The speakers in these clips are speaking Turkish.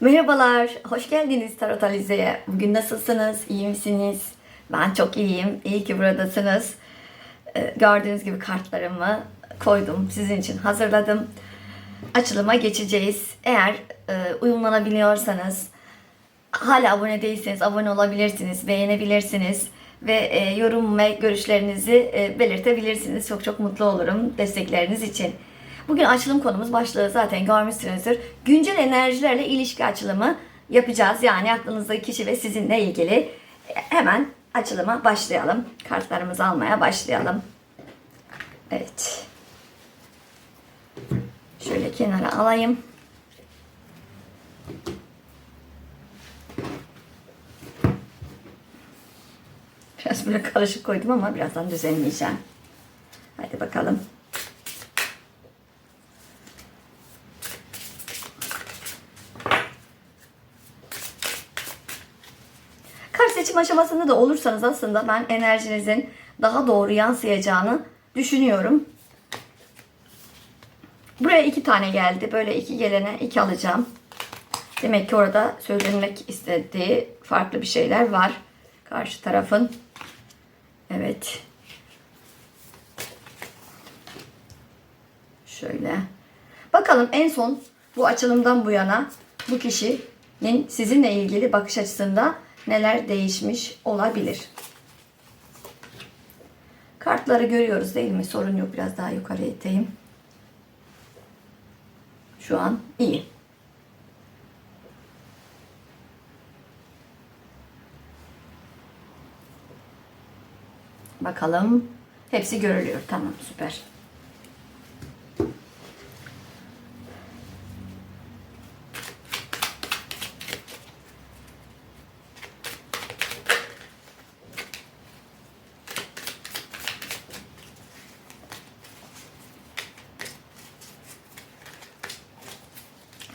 Merhabalar, hoş geldiniz Tarot Alize'ye. Bugün nasılsınız, iyi misiniz? Ben çok iyiyim, iyi ki buradasınız. Ee, Gördüğünüz gibi kartlarımı koydum, sizin için hazırladım. Açılıma geçeceğiz. Eğer e, uyumlanabiliyorsanız, hala abone değilseniz abone olabilirsiniz, beğenebilirsiniz ve e, yorum ve görüşlerinizi e, belirtebilirsiniz. Çok çok mutlu olurum destekleriniz için. Bugün açılım konumuz başlığı zaten görmüşsünüzdür. Güncel enerjilerle ilişki açılımı yapacağız. Yani aklınızdaki kişi ve sizinle ilgili. Hemen açılıma başlayalım. Kartlarımızı almaya başlayalım. Evet. Şöyle kenara alayım. Biraz böyle karışık koydum ama birazdan düzenleyeceğim. Hadi bakalım. Seçim aşamasında da olursanız aslında ben enerjinizin daha doğru yansıyacağını düşünüyorum. Buraya iki tane geldi. Böyle iki gelene iki alacağım. Demek ki orada söylenmek istediği farklı bir şeyler var. Karşı tarafın. Evet. Şöyle. Bakalım en son bu açılımdan bu yana bu kişinin sizinle ilgili bakış açısında neler değişmiş olabilir. Kartları görüyoruz değil mi? Sorun yok. Biraz daha yukarı iteyim. Şu an iyi. Bakalım. Hepsi görülüyor. Tamam süper.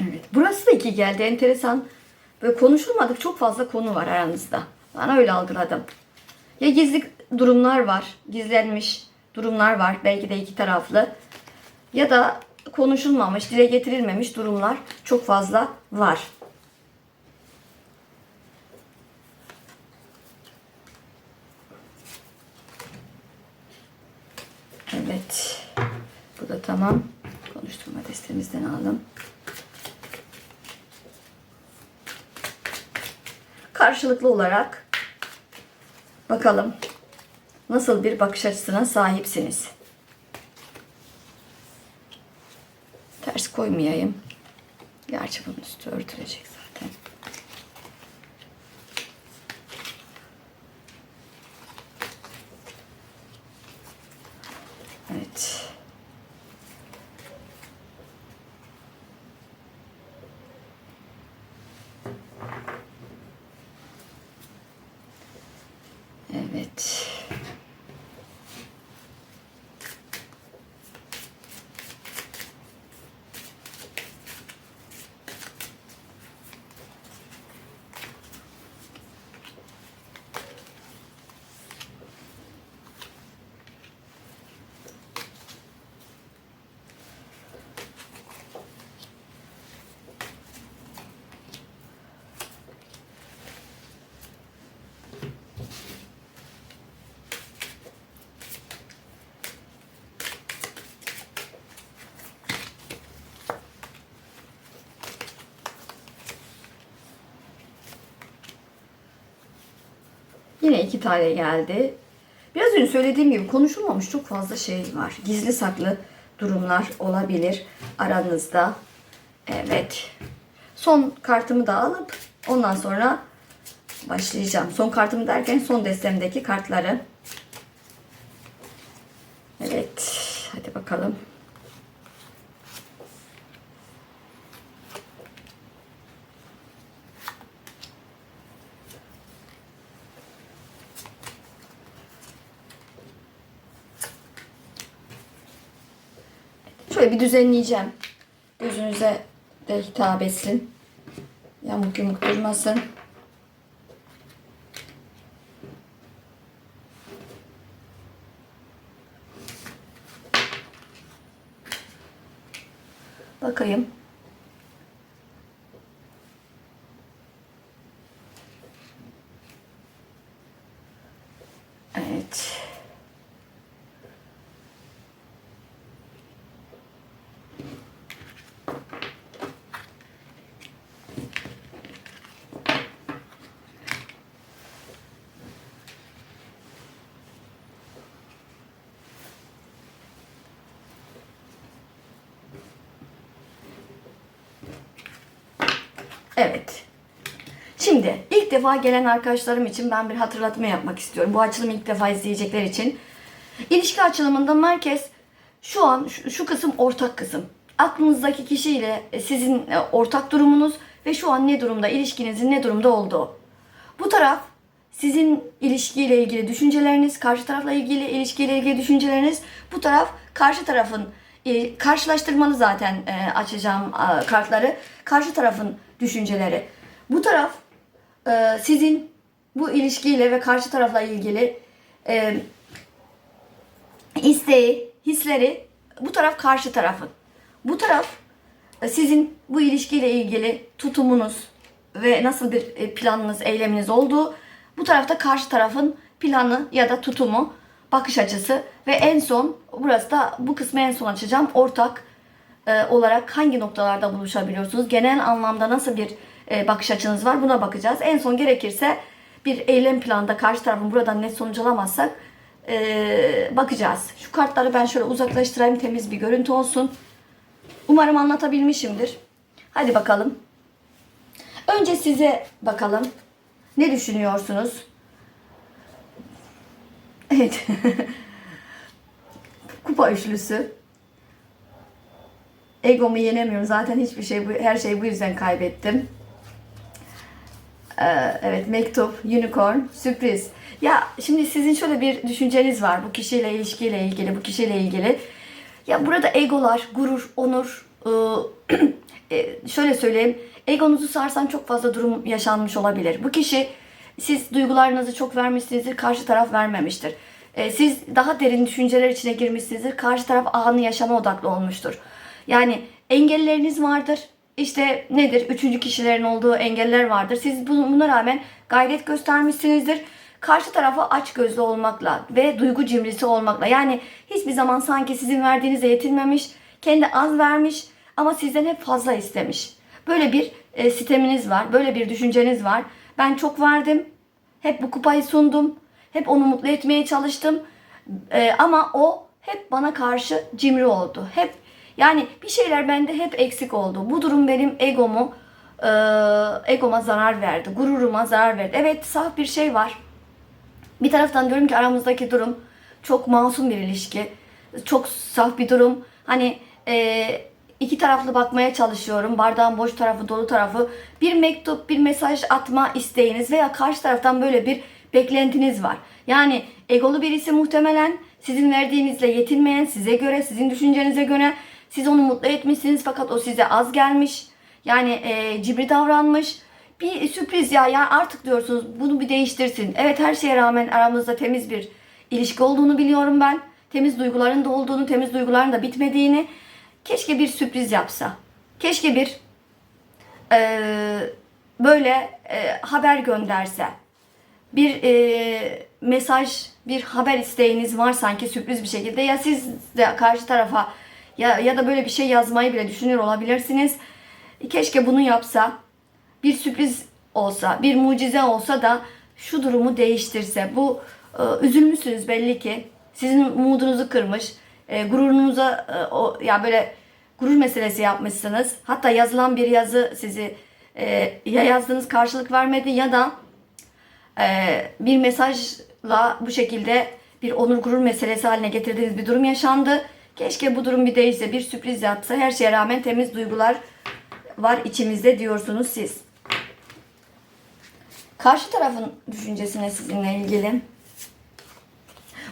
Evet. Burası da iki geldi. Enteresan. Böyle konuşulmadık çok fazla konu var aranızda. Ben öyle algıladım. Ya gizli durumlar var. Gizlenmiş durumlar var. Belki de iki taraflı. Ya da konuşulmamış, dile getirilmemiş durumlar çok fazla var. Evet. Bu da tamam. Konuşturma destemizden aldım. Karşılıklı olarak bakalım nasıl bir bakış açısına sahipsiniz. Ters koymayayım. Gerçi bunun üstü örtülecek zaten. Evet. Evet. Yine iki tane geldi. Biraz önce söylediğim gibi konuşulmamış çok fazla şey var. Gizli saklı durumlar olabilir aranızda. Evet. Son kartımı da alıp ondan sonra başlayacağım. Son kartımı derken son destemdeki kartları. Evet. Hadi bakalım. Şöyle bir düzenleyeceğim. Gözünüze de hitap etsin. Yamuk yumuk durmasın. Bakayım. Evet. Evet. Şimdi defa gelen arkadaşlarım için ben bir hatırlatma yapmak istiyorum. Bu açılımı ilk defa izleyecekler için. İlişki açılımında merkez şu an şu, kısım ortak kısım. Aklınızdaki kişiyle e, sizin e, ortak durumunuz ve şu an ne durumda, ilişkinizin ne durumda olduğu. Bu taraf sizin ilişkiyle ilgili düşünceleriniz, karşı tarafla ilgili ilişkiyle ilgili düşünceleriniz. Bu taraf karşı tarafın e, zaten e, açacağım kartları. Karşı tarafın düşünceleri. Bu taraf e, sizin bu ilişkiyle ve karşı tarafla ilgili e, isteği, hisleri bu taraf karşı tarafın. Bu taraf e, sizin bu ilişkiyle ilgili tutumunuz ve nasıl bir e, planınız, eyleminiz olduğu. Bu tarafta karşı tarafın planı ya da tutumu, bakış açısı ve en son burası da bu kısmı en son açacağım. Ortak e, olarak hangi noktalarda buluşabiliyorsunuz? Genel anlamda nasıl bir bakış açınız var? Buna bakacağız. En son gerekirse bir eylem planında karşı tarafın buradan net sonuç alamazsak e, bakacağız. Şu kartları ben şöyle uzaklaştırayım temiz bir görüntü olsun. Umarım anlatabilmişimdir. Hadi bakalım. Önce size bakalım. Ne düşünüyorsunuz? Evet. Kupa üçlüsü. Egomu yenemiyorum. Zaten hiçbir şey, her şeyi bu yüzden kaybettim. Ee, evet mektup, unicorn, sürpriz. Ya şimdi sizin şöyle bir düşünceniz var bu kişiyle ilişkiyle ilgili, bu kişiyle ilgili. Ya burada egolar, gurur, onur, ıı, e, şöyle söyleyeyim. Egonuzu sarsan çok fazla durum yaşanmış olabilir. Bu kişi siz duygularınızı çok vermişsinizdir, karşı taraf vermemiştir. E, Siz daha derin düşünceler içine girmişsinizdir, karşı taraf anı yaşama odaklı olmuştur. Yani engelleriniz vardır. İşte nedir? Üçüncü kişilerin olduğu engeller vardır. Siz bu- buna rağmen gayret göstermişsinizdir. Karşı tarafa aç gözlü olmakla ve duygu cimrisi olmakla. Yani hiçbir zaman sanki sizin verdiğinize yetinmemiş, kendi az vermiş ama sizden hep fazla istemiş. Böyle bir e, sisteminiz var, böyle bir düşünceniz var. Ben çok verdim, hep bu kupayı sundum, hep onu mutlu etmeye çalıştım. E, ama o hep bana karşı cimri oldu. Hep yani bir şeyler bende hep eksik oldu. Bu durum benim egomu e, egoma zarar verdi, gururuma zarar verdi. Evet saf bir şey var. Bir taraftan diyorum ki aramızdaki durum çok masum bir ilişki. Çok saf bir durum. Hani e, iki taraflı bakmaya çalışıyorum. Bardağın boş tarafı, dolu tarafı. Bir mektup, bir mesaj atma isteğiniz veya karşı taraftan böyle bir beklentiniz var. Yani egolu birisi muhtemelen sizin verdiğinizle yetinmeyen, size göre, sizin düşüncenize göre siz onu mutlu etmişsiniz fakat o size az gelmiş. Yani e, cibri davranmış bir sürpriz ya ya artık diyorsunuz bunu bir değiştirsin. Evet her şeye rağmen aramızda temiz bir ilişki olduğunu biliyorum ben. Temiz duyguların da olduğunu, temiz duyguların da bitmediğini. Keşke bir sürpriz yapsa. Keşke bir eee, böyle eee, haber gönderse. Bir eee, mesaj, bir haber isteğiniz var sanki sürpriz bir şekilde. Ya siz de karşı tarafa ya, ya da böyle bir şey yazmayı bile düşünüyor olabilirsiniz. Keşke bunu yapsa bir sürpriz olsa, bir mucize olsa da şu durumu değiştirse. Bu e, üzülmüşsünüz belli ki. Sizin umudunuzu kırmış. E, gururunuza e, o ya böyle gurur meselesi yapmışsınız. Hatta yazılan bir yazı sizi e, ya yazdığınız karşılık vermedi ya da e, bir mesajla bu şekilde bir onur gurur meselesi haline getirdiğiniz bir durum yaşandı. Keşke bu durum bir değişse, bir sürpriz yapsa. Her şeye rağmen temiz duygular var içimizde diyorsunuz siz. Karşı tarafın düşüncesi ne sizinle ilgili?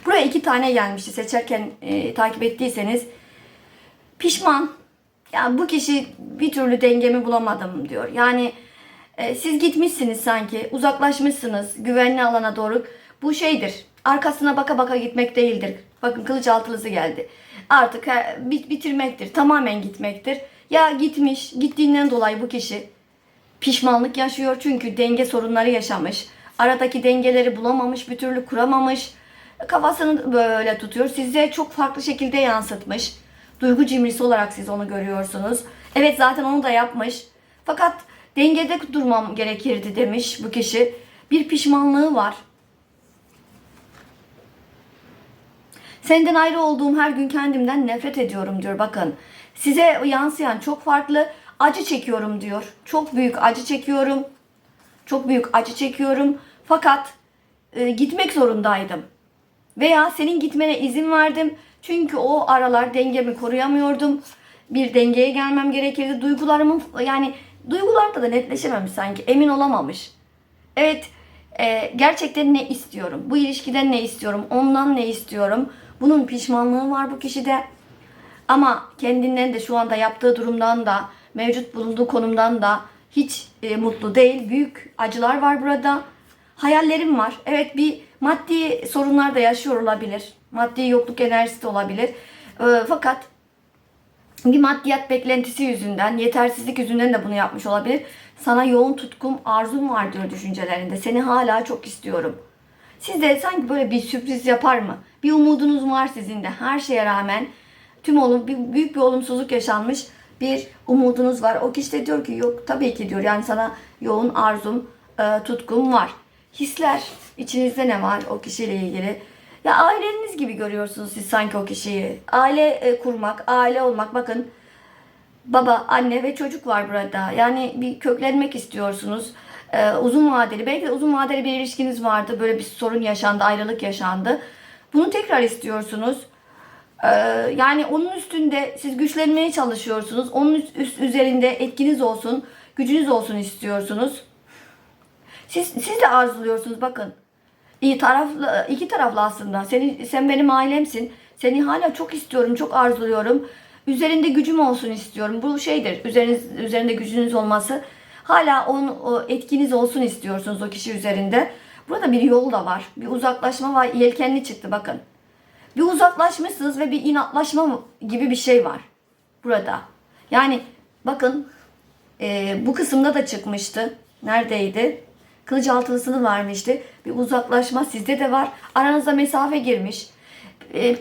Buraya iki tane gelmişti. Seçerken e, takip ettiyseniz pişman. Ya bu kişi bir türlü dengemi bulamadım diyor. Yani e, siz gitmişsiniz sanki, uzaklaşmışsınız güvenli alana doğru. Bu şeydir. Arkasına baka baka gitmek değildir. Bakın kılıç altılısı geldi. Artık he, bit bitirmektir. Tamamen gitmektir. Ya gitmiş, gittiğinden dolayı bu kişi pişmanlık yaşıyor çünkü denge sorunları yaşamış. Aradaki dengeleri bulamamış, bir türlü kuramamış. Kafasını böyle tutuyor. Size çok farklı şekilde yansıtmış. Duygu cimrisi olarak siz onu görüyorsunuz. Evet zaten onu da yapmış. Fakat dengede durmam gerekirdi demiş bu kişi. Bir pişmanlığı var. Senden ayrı olduğum her gün kendimden nefret ediyorum diyor. Bakın size yansıyan çok farklı acı çekiyorum diyor. Çok büyük acı çekiyorum. Çok büyük acı çekiyorum. Fakat e, gitmek zorundaydım. Veya senin gitmene izin verdim. Çünkü o aralar dengemi koruyamıyordum. Bir dengeye gelmem gerekirdi. Duygularımın yani duygularda da netleşememiş sanki. Emin olamamış. Evet e, gerçekten ne istiyorum? Bu ilişkiden ne istiyorum? Ondan ne istiyorum? Bunun pişmanlığı var bu kişide. Ama kendinden de şu anda yaptığı durumdan da mevcut bulunduğu konumdan da hiç e, mutlu değil. Büyük acılar var burada. Hayallerim var. Evet bir maddi sorunlar da yaşıyor olabilir. Maddi yokluk enerjisi de olabilir. E, fakat bir maddiyat beklentisi yüzünden, yetersizlik yüzünden de bunu yapmış olabilir. Sana yoğun tutkum, arzum var diyor düşüncelerinde. Seni hala çok istiyorum. Sizde sanki böyle bir sürpriz yapar mı? Bir umudunuz var sizin de. Her şeye rağmen tüm olum, büyük bir olumsuzluk yaşanmış bir umudunuz var. O kişi de diyor ki yok tabii ki diyor. Yani sana yoğun arzum, e, tutkum var. Hisler, içinizde ne var o kişiyle ilgili? Ya aileniz gibi görüyorsunuz siz sanki o kişiyi. Aile e, kurmak, aile olmak bakın baba, anne ve çocuk var burada. Yani bir köklenmek istiyorsunuz. Ee, uzun vadeli, belki de uzun vadeli bir ilişkiniz vardı. Böyle bir sorun yaşandı, ayrılık yaşandı. Bunu tekrar istiyorsunuz. Ee, yani onun üstünde siz güçlenmeye çalışıyorsunuz. Onun üst, üst- üzerinde etkiniz olsun, gücünüz olsun istiyorsunuz. Siz, siz de arzuluyorsunuz bakın. İyi taraflı, iki taraflı aslında. Seni, sen benim ailemsin. Seni hala çok istiyorum, çok arzuluyorum. Üzerinde gücüm olsun istiyorum. Bu şeydir, üzeriniz, üzerinde gücünüz olması. Hala onun o etkiniz olsun istiyorsunuz o kişi üzerinde. Burada bir yol da var. Bir uzaklaşma var. Yelkenli çıktı bakın. Bir uzaklaşmışsınız ve bir inatlaşma gibi bir şey var burada. Yani bakın e, bu kısımda da çıkmıştı. Neredeydi? Kılıç altılısını vermişti. Bir uzaklaşma sizde de var. Aranıza mesafe girmiş. E,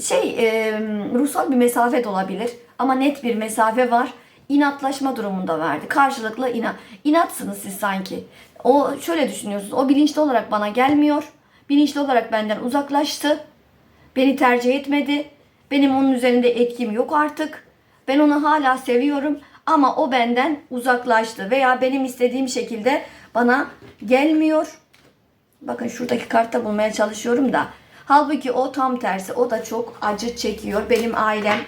şey e, ruhsal bir mesafe de olabilir. Ama net bir mesafe var. İnatlaşma durumunda verdi. Karşılıklı inat. İnatsınız siz sanki. O şöyle düşünüyorsunuz. O bilinçli olarak bana gelmiyor. Bilinçli olarak benden uzaklaştı. Beni tercih etmedi. Benim onun üzerinde etkim yok artık. Ben onu hala seviyorum ama o benden uzaklaştı veya benim istediğim şekilde bana gelmiyor. Bakın şuradaki kartta bulmaya çalışıyorum da. Halbuki o tam tersi. O da çok acı çekiyor. Benim ailem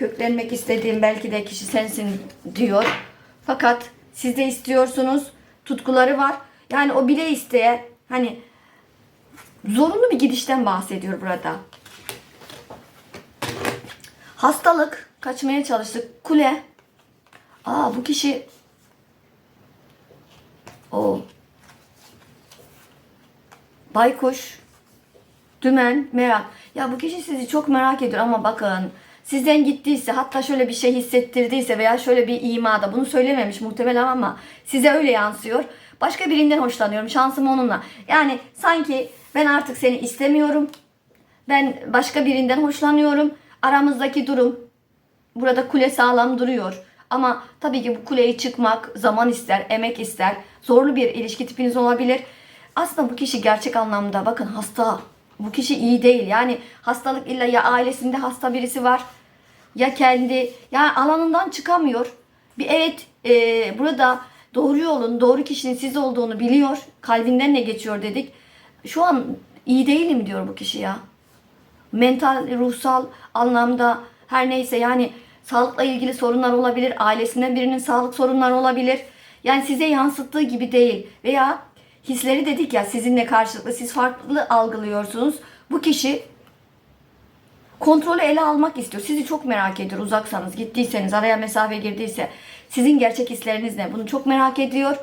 köklenmek istediğim belki de kişi sensin diyor. Fakat siz de istiyorsunuz. Tutkuları var. Yani o bile isteye hani zorunlu bir gidişten bahsediyor burada. Hastalık. Kaçmaya çalıştık. Kule. Aa bu kişi o baykuş dümen merak. Ya bu kişi sizi çok merak ediyor ama bakın sizden gittiyse hatta şöyle bir şey hissettirdiyse veya şöyle bir imada bunu söylememiş muhtemelen ama size öyle yansıyor. Başka birinden hoşlanıyorum. Şansım onunla. Yani sanki ben artık seni istemiyorum. Ben başka birinden hoşlanıyorum. Aramızdaki durum burada kule sağlam duruyor. Ama tabii ki bu kuleyi çıkmak zaman ister, emek ister. Zorlu bir ilişki tipiniz olabilir. Aslında bu kişi gerçek anlamda bakın hasta. Bu kişi iyi değil. Yani hastalık illa ya ailesinde hasta birisi var ya kendi yani alanından çıkamıyor. Bir evet e, burada doğru yolun, doğru kişinin siz olduğunu biliyor. Kalbinden ne geçiyor dedik. Şu an iyi değilim diyor bu kişi ya mental, ruhsal anlamda her neyse yani sağlıkla ilgili sorunlar olabilir. Ailesinden birinin sağlık sorunları olabilir. Yani size yansıttığı gibi değil. Veya hisleri dedik ya sizinle karşılıklı siz farklı algılıyorsunuz. Bu kişi kontrolü ele almak istiyor. Sizi çok merak ediyor uzaksanız, gittiyseniz, araya mesafe girdiyse. Sizin gerçek hisleriniz ne? Bunu çok merak ediyor.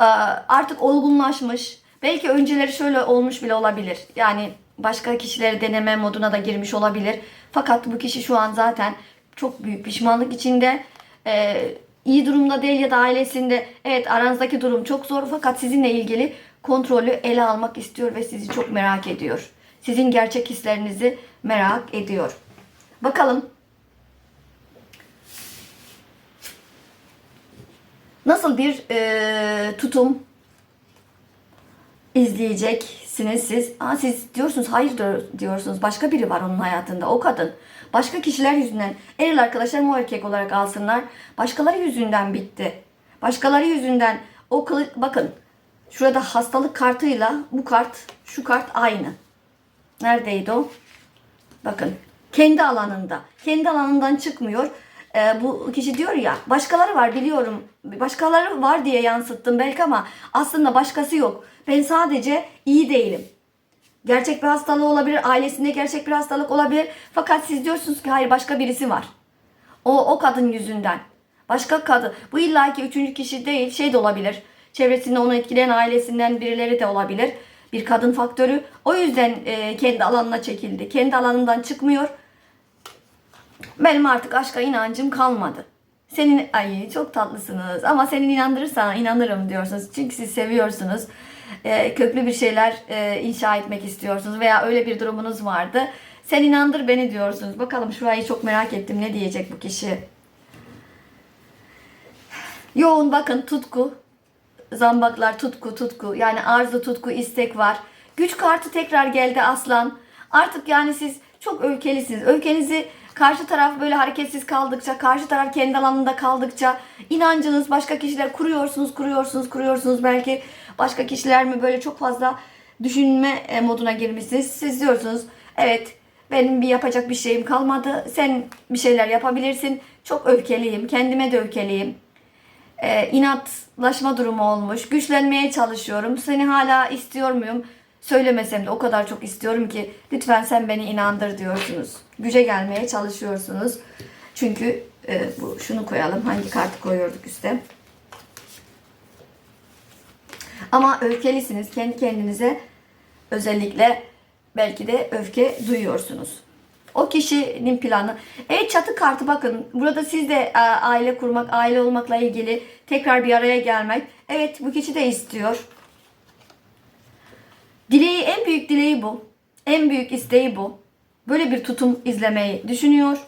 Ee, Artık olgunlaşmış. Belki önceleri şöyle olmuş bile olabilir. Yani başka kişileri deneme moduna da girmiş olabilir. Fakat bu kişi şu an zaten çok büyük pişmanlık içinde. Ee, iyi durumda değil ya da ailesinde evet aranızdaki durum çok zor fakat sizinle ilgili kontrolü ele almak istiyor ve sizi çok merak ediyor. Sizin gerçek hislerinizi merak ediyor. Bakalım nasıl bir e, tutum izleyeceksiniz siz. Aa, siz diyorsunuz hayır diyor- diyorsunuz. Başka biri var onun hayatında. O kadın. Başka kişiler yüzünden. Eril arkadaşlarım o erkek olarak alsınlar. Başkaları yüzünden bitti. Başkaları yüzünden o kılı, bakın şurada hastalık kartıyla bu kart şu kart aynı. Neredeydi o? Bakın kendi alanında. Kendi alanından çıkmıyor. Ee, bu kişi diyor ya başkaları var biliyorum. Başkaları var diye yansıttım belki ama aslında başkası yok. Ben sadece iyi değilim. Gerçek bir hastalığı olabilir, ailesinde gerçek bir hastalık olabilir. Fakat siz diyorsunuz ki hayır başka birisi var. O, o kadın yüzünden. Başka kadın. Bu illaki üçüncü kişi değil. Şey de olabilir. Çevresinde onu etkileyen ailesinden birileri de olabilir. Bir kadın faktörü. O yüzden e, kendi alanına çekildi. Kendi alanından çıkmıyor. Benim artık aşka inancım kalmadı. Senin ay çok tatlısınız ama senin inandırırsan inanırım diyorsunuz. Çünkü siz seviyorsunuz. E, köklü bir şeyler e, inşa etmek istiyorsunuz veya öyle bir durumunuz vardı. Sen inandır beni diyorsunuz. Bakalım şurayı çok merak ettim. Ne diyecek bu kişi? Yoğun bakın tutku. Zambaklar tutku tutku. Yani arzu tutku istek var. Güç kartı tekrar geldi aslan. Artık yani siz çok öfkelisiniz. Öfkenizi karşı taraf böyle hareketsiz kaldıkça, karşı taraf kendi alanında kaldıkça inancınız başka kişiler kuruyorsunuz, kuruyorsunuz, kuruyorsunuz. Belki başka kişiler mi böyle çok fazla düşünme e, moduna girmişsiniz. Siz diyorsunuz evet benim bir yapacak bir şeyim kalmadı. Sen bir şeyler yapabilirsin. Çok öfkeliyim. Kendime de öfkeliyim e, inatlaşma durumu olmuş. Güçlenmeye çalışıyorum. Seni hala istiyor muyum? Söylemesem de o kadar çok istiyorum ki lütfen sen beni inandır diyorsunuz. Güce gelmeye çalışıyorsunuz. Çünkü e, bu şunu koyalım. Hangi kartı koyuyorduk üste? Ama öfkelisiniz. Kendi kendinize özellikle belki de öfke duyuyorsunuz. O kişinin planı. Evet çatı kartı bakın. Burada siz de e, aile kurmak, aile olmakla ilgili tekrar bir araya gelmek. Evet bu kişi de istiyor. Dileği en büyük dileği bu. En büyük isteği bu. Böyle bir tutum izlemeyi düşünüyor.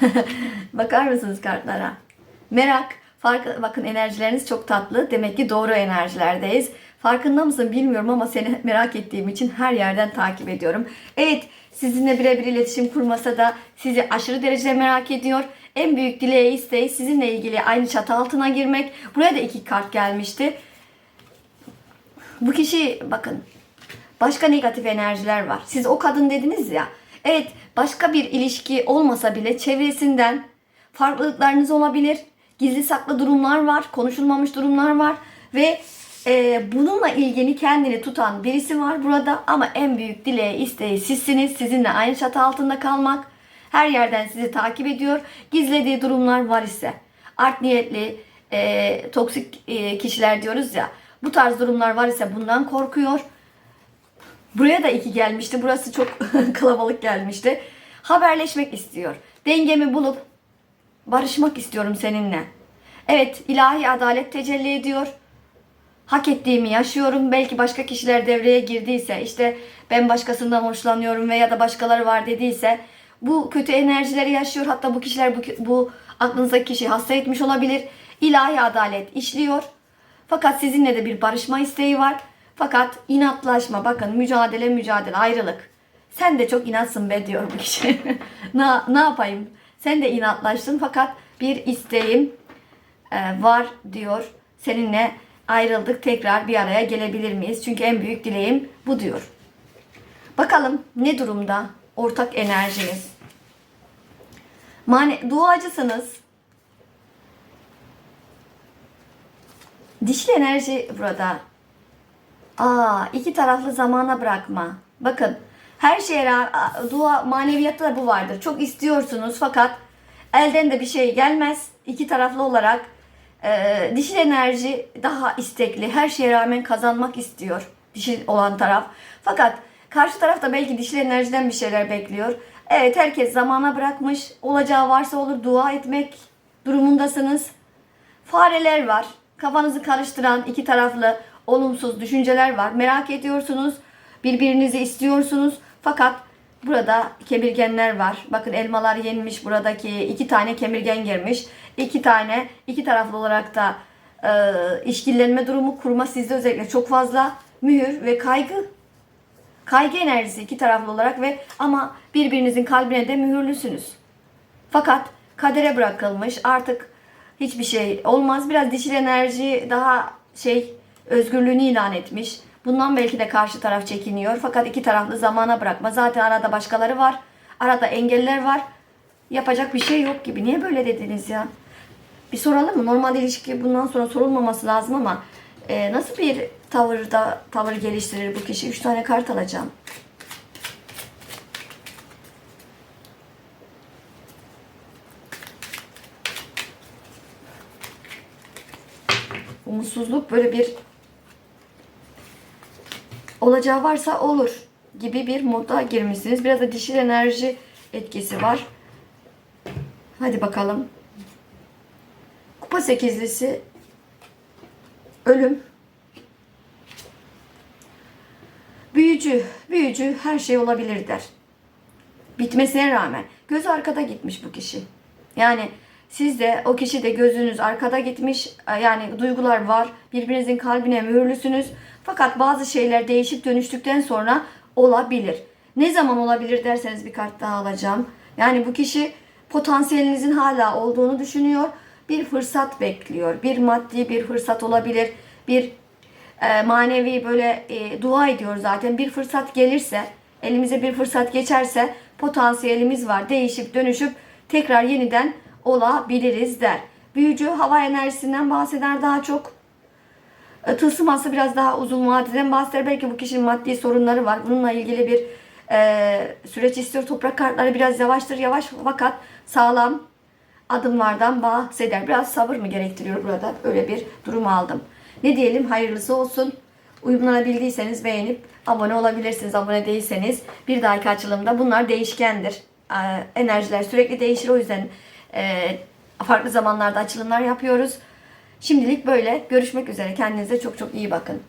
Bakar mısınız kartlara? Merak. Fark, bakın enerjileriniz çok tatlı. Demek ki doğru enerjilerdeyiz. Farkında mısın bilmiyorum ama seni merak ettiğim için her yerden takip ediyorum. Evet sizinle birebir iletişim kurmasa da sizi aşırı derecede merak ediyor. En büyük dileği isteği sizinle ilgili aynı çatı altına girmek. Buraya da iki kart gelmişti. Bu kişi bakın başka negatif enerjiler var. Siz o kadın dediniz ya. Evet başka bir ilişki olmasa bile çevresinden farklılıklarınız olabilir. Gizli saklı durumlar var. Konuşulmamış durumlar var. Ve e, bununla ilgili kendini tutan birisi var burada. Ama en büyük dileği isteği sizsiniz. Sizinle aynı çatı altında kalmak. Her yerden sizi takip ediyor. Gizlediği durumlar var ise. Art niyetli, e, toksik e, kişiler diyoruz ya. Bu tarz durumlar var ise bundan korkuyor. Buraya da iki gelmişti. Burası çok kalabalık gelmişti. Haberleşmek istiyor. Dengemi bulup barışmak istiyorum seninle. Evet, ilahi adalet tecelli ediyor. Hak ettiğimi yaşıyorum. Belki başka kişiler devreye girdiyse, işte ben başkasından hoşlanıyorum veya da başkaları var dediyse bu kötü enerjileri yaşıyor. Hatta bu kişiler bu, bu aklınızdaki kişi hasta etmiş olabilir. İlahi adalet işliyor. Fakat sizinle de bir barışma isteği var. Fakat inatlaşma bakın mücadele mücadele ayrılık. Sen de çok inatsın be diyor bu kişi. ne, ne yapayım? Sen de inatlaştın fakat bir isteğim e, var diyor. Seninle ayrıldık tekrar bir araya gelebilir miyiz? Çünkü en büyük dileğim bu diyor. Bakalım ne durumda ortak enerjiniz? Mane duacısınız. Dişli enerji burada. Aa, iki taraflı zamana bırakma. Bakın her şeye dua maneviyatta da bu vardır. Çok istiyorsunuz fakat elden de bir şey gelmez. İki taraflı olarak e, dişil enerji daha istekli. Her şeye rağmen kazanmak istiyor dişil olan taraf. Fakat karşı taraf da belki dişil enerjiden bir şeyler bekliyor. Evet herkes zamana bırakmış. Olacağı varsa olur dua etmek durumundasınız. Fareler var. Kafanızı karıştıran iki taraflı olumsuz düşünceler var. Merak ediyorsunuz. Birbirinizi istiyorsunuz. Fakat burada kemirgenler var. Bakın elmalar yenmiş. Buradaki iki tane kemirgen girmiş. İki tane iki taraflı olarak da e, işkillenme durumu kurma sizde özellikle çok fazla mühür ve kaygı kaygı enerjisi iki taraflı olarak ve ama birbirinizin kalbine de mühürlüsünüz. Fakat kadere bırakılmış artık hiçbir şey olmaz. Biraz dişil enerji daha şey özgürlüğünü ilan etmiş. Bundan belki de karşı taraf çekiniyor. Fakat iki taraflı zamana bırakma. Zaten arada başkaları var. Arada engeller var. Yapacak bir şey yok gibi. Niye böyle dediniz ya? Bir soralım mı? Normal ilişki bundan sonra sorulmaması lazım ama e, nasıl bir tavırda tavır geliştirir bu kişi? Üç tane kart alacağım. Umutsuzluk böyle bir olacağı varsa olur gibi bir moda girmişsiniz. Biraz da dişil enerji etkisi var. Hadi bakalım. Kupa sekizlisi ölüm büyücü büyücü her şey olabilir der. Bitmesine rağmen gözü arkada gitmiş bu kişi. Yani siz de o kişi de gözünüz arkada gitmiş. Yani duygular var. Birbirinizin kalbine mühürlüsünüz. Fakat bazı şeyler değişip dönüştükten sonra olabilir. Ne zaman olabilir derseniz bir kart daha alacağım. Yani bu kişi potansiyelinizin hala olduğunu düşünüyor. Bir fırsat bekliyor. Bir maddi bir fırsat olabilir. Bir e, manevi böyle e, dua ediyor zaten. Bir fırsat gelirse, elimize bir fırsat geçerse potansiyelimiz var. Değişip dönüşüp tekrar yeniden olabiliriz der. Büyücü hava enerjisinden bahseder daha çok. E, Tılsıması biraz daha uzun vadeden bahseder. Belki bu kişinin maddi sorunları var. Bununla ilgili bir e, süreç istiyor. Toprak kartları biraz yavaştır yavaş fakat sağlam adımlardan bahseder. Biraz sabır mı gerektiriyor burada? Öyle bir durum aldım. Ne diyelim hayırlısı olsun. Uyumlanabildiyseniz beğenip abone olabilirsiniz. Abone değilseniz bir dahaki açılımda bunlar değişkendir. Ee, enerjiler sürekli değişir. O yüzden e, farklı zamanlarda açılımlar yapıyoruz. Şimdilik böyle. Görüşmek üzere. Kendinize çok çok iyi bakın.